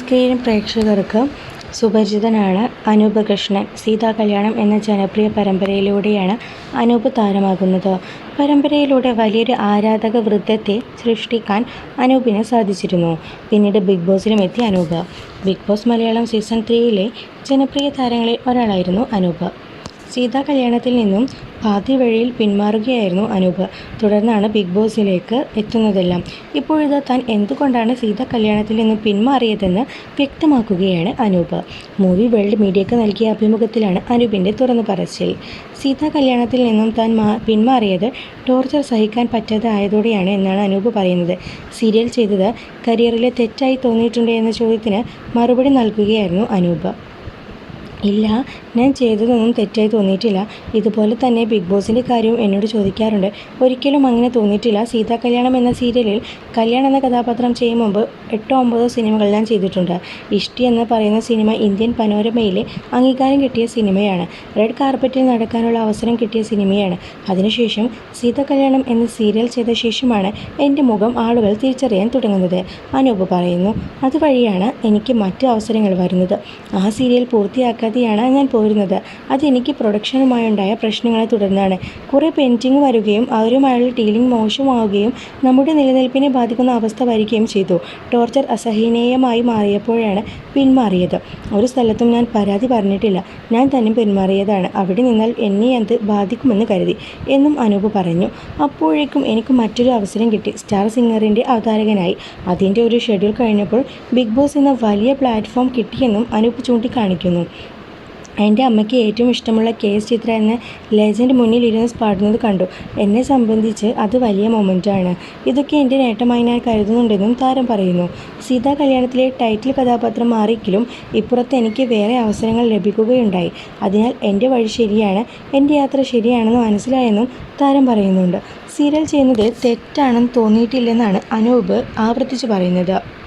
Screen പ്രേക്ഷകർക്ക് സുപരിചിതനാണ് അനൂപ് കൃഷ്ണൻ. സീതാ കല്യാണം എന്ന ജനപ്രിയ പരമ്പരയിലൂടെയാണ് അനൂപ് താരമാകുന്നത്. പരമ്പരയിലൂടെ വലിയൊരു ആരാധക വൃദ്ധത്തെ സൃഷ്ടിക്കാൻ അനൂപിന് സാധിച്ചിരുന്നു. പിന്നീട് ബിഗ് ബോസിലും എത്തി Anoop. Bigg Boss Malayalam season ത്രീയിലെ ജനപ്രിയ താരങ്ങളിൽ ഒരാളായിരുന്നു അനൂപ്. സീതാ കല്യാണത്തിൽ നിന്നും പാതി വഴിയിൽ പിന്മാറുകയായിരുന്നു അനൂപ്. തുടർന്നാണ് ബിഗ് ബോസിലേക്ക് എത്തുന്നതെല്ലാം. ഇപ്പോഴിത് താൻ എന്തുകൊണ്ടാണ് സീത കല്യാണത്തിൽ നിന്ന് പിന്മാറിയതെന്ന് വ്യക്തമാക്കുകയാണ് അനൂപ്. മൂവി വേൾഡ് മീഡിയക്ക് നൽകിയ അഭിമുഖത്തിലാണ് അനൂപിന്റെ തുറന്നു പറച്ചിൽ. സീത കല്യാണത്തിൽ നിന്നും താൻ പിന്മാറിയത് ടോർച്ചർ സഹിക്കാൻ പറ്റാതായതോടെയാണ് എന്നാണ് അനൂപ് പറയുന്നത്. സീരിയൽ ചെയ്തത് കരിയറിലെ തെറ്റായി തോന്നിയിട്ടുണ്ട് എന്ന ചോദ്യത്തിന് മറുപടി നൽകുകയായിരുന്നു അനൂപ്. ഇല്ല ഞാൻ ചെയ്തതൊന്നും തെറ്റായി തോന്നിയിട്ടില്ല. ഇതുപോലെ തന്നെ ബിഗ് ബോസിന്റെ കാര്യവും എന്നോട് ചോദിക്കാറുണ്ട്. ഒരിക്കലും അങ്ങനെ തോന്നിയിട്ടില്ല. സീതാ കല്യാണം എന്ന സീരിയലിൽ കല്യാണം എന്ന കഥാപാത്രം ചെയ്യും മുമ്പ് എട്ടോ ഒമ്പതോ സിനിമകൾ ഞാൻ ചെയ്തിട്ടുണ്ട്. ഇഷ്ടി എന്ന് പറയുന്ന സിനിമ ഇന്ത്യൻ പനോരമയിലെ അംഗീകാരം കിട്ടിയ സിനിമയാണ്. റെഡ് കാർപ്പറ്റിൽ നടക്കാനുള്ള അവസരം കിട്ടിയ സിനിമയാണ്. അതിനുശേഷം സീതാ കല്യാണം എന്ന സീരിയൽ ചെയ്ത ശേഷമാണ് എന്റെ മുഖം ആളുകൾ തിരിച്ചറിയാൻ തുടങ്ങുന്നത്. അനൂപ് പറയുന്നു അതുവഴിയാണ് എനിക്ക് മറ്റു അവസരങ്ങൾ വരുന്നത്. ആ സീരിയൽ പൂർത്തിയാക്കാതെയാണ് ഞാൻ പോയിരുന്നത് അതെനിക്ക് പ്രൊഡക്ഷനുമായുണ്ടായ പ്രശ്നങ്ങളെ തുടർന്നാണ്. കുറേ പെയിന്റിങ് വരികയും അവരുമായുള്ള ഡീലിംഗ് മോശമാവുകയും നമ്മുടെ നിലനിൽപ്പിനെ ബാധിക്കുന്ന അവസ്ഥ വരികയും ചെയ്തു. ടോർച്ചർ അസഹനീയമായി മാറിയപ്പോഴാണ് പിന്മാറിയത്. ഒരു സ്ഥലത്തും ഞാൻ പരാതി പറഞ്ഞിട്ടില്ല. ഞാൻ തന്നെ പിന്മാറിയതാണ്. അവിടെ നിന്നാൽ എന്നെ അത് ബാധിക്കുമെന്ന് കരുതി എന്നും അനൂപ് പറഞ്ഞു. അപ്പോഴേക്കും എനിക്ക് മറ്റൊരു അവസരം കിട്ടി. സ്റ്റാർ സിംഗറിന്റെ അവതാരകനായി. അതിന്റെ ഒരു ഷെഡ്യൂൾ കഴിഞ്ഞപ്പോൾ ബിഗ് ബോസ് എന്ന വലിയ പ്ലാറ്റ്ഫോം കിട്ടിയെന്നും അനൂപ് ചൂണ്ടിക്കാണിക്കുന്നു. എന്റെ അമ്മയ്ക്ക് ഏറ്റവും ഇഷ്ടമുള്ള കെ എസ് ചിത്ര എന്ന ലെജൻഡ് മുന്നിൽ ഇരുന്ന് പാടുന്നത് കണ്ടു. എന്നെ സംബന്ധിച്ച് അത് വലിയ മൊമെന്റാണ് ഇതൊക്കെ എന്റെ നേട്ടമായി ഞാൻ കരുതുന്നുണ്ടെന്നും താരം പറയുന്നു. സീതാ കല്യാണത്തിലെ ടൈറ്റിൽ കഥാപാത്രം മാറിയെങ്കിലും ഇപ്പുറത്ത് എനിക്ക് വേറെ അവസരങ്ങൾ ലഭിക്കുകയുണ്ടായി. അതിനാൽ എന്റെ വഴി ശരിയാണ് എന്റെ യാത്ര ശരിയാണെന്ന് മനസ്സിലായെന്നും താരം പറയുന്നുണ്ട്. സീരിയൽ ചെയ്യുന്നത് തെറ്റാണെന്ന് തോന്നിയിട്ടില്ലെന്നാണ് അനൂപ് ആവർത്തിച്ച് പറയുന്നത്.